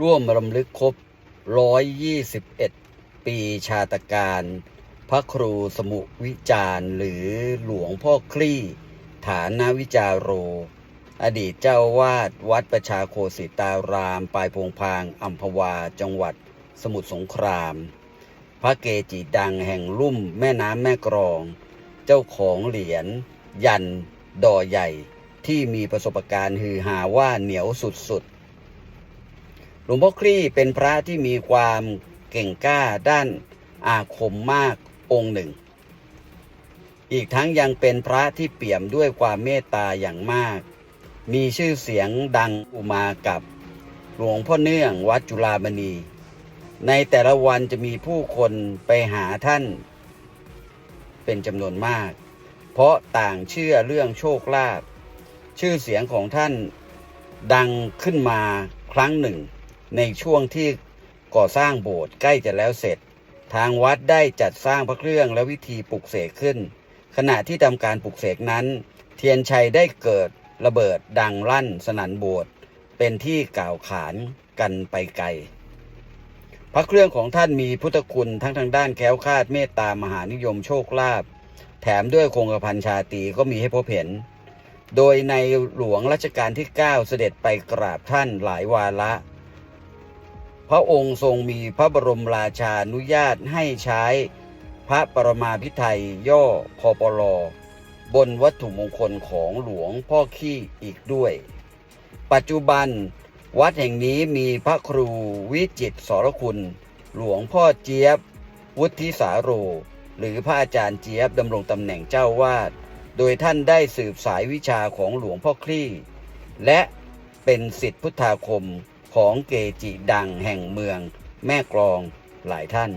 ร่วมรำลึกครบ 121 ปีชาตการ พระครูสมุวิจาร์หรือหลวงพ่อคลี่ ฐานวิจารโร อดีตเจ้าวาดวัดประชาโคสิตาราม ปลายพงพางอัมพวาจังหวัดสมุทรสงคราม พระเกจิดังแห่งลุ่มแม่น้ำแม่กรอง เจ้าของเหรียญยันดอใหญ่ที่มีประสบการณ์ฮือฮาว่าเหนียวสุดๆ ลวงพ่อคลี่เป็นพระที่มีความเก่งกล้าด้านอาคมมากองค์หนึ่ง อีกทั้งยังเป็นพระที่เปี่ยมด้วยความเมตตาอย่างมาก มีชื่อเสียงดังอุมากับหลวงพ่อเนื่องวัดจุฬามณี ในแต่ละวันจะมีผู้คนไปหาท่าน เป็นจำนวนมาก เพราะต่างเชื่อเรื่องโชคลาภชื่อเสียงของท่านดังขึ้นมาครั้งหนึ่ง ในช่วงที่ก่อสร้างโบสถ์ใกล้จะแล้วเสร็จ ทางวัดได้จัดสร้างพระเครื่องและวิธีปลุกเสกขึ้น ขณะที่ทำการปลุกเสกนั้น เทียนชัยได้เกิดระเบิดดังลั่นสนั่นโบสถ์เป็นที่กล่าวขานกันไปไกล พระเครื่องของท่านมีพุทธคุณทั้งทางด้านแคล้วคลาดเมตตามหานิยมโชคลาภแถมด้วยคงกระพันชาตีก็มีให้พบเห็น โดยในหลวงรัชกาลที่ 9 เสด็จไปกราบท่านหลายวาระ พระองค์ทรงมีพระบรมราชานุญาตให้ใช้พระปรมาภิไธยย่อพอปลบนวัตถุมงคลของหลวงพ่อขี้อีกด้วย ปัจจุบันวัดแห่งนี้มีพระครูวิจิตสรคุณ หลวงพ่อเจี๊ยบ วุฒิสาโร หรือพระอาจารย์เจี๊ยบดำรงตำแหน่งเจ้าวาด โดยท่านได้สืบสายวิชาของหลวงพ่อคลี่ และเป็นสิทธิพุทธาคม ของเกจิดังแห่งเมืองแม่กรองหลายท่าน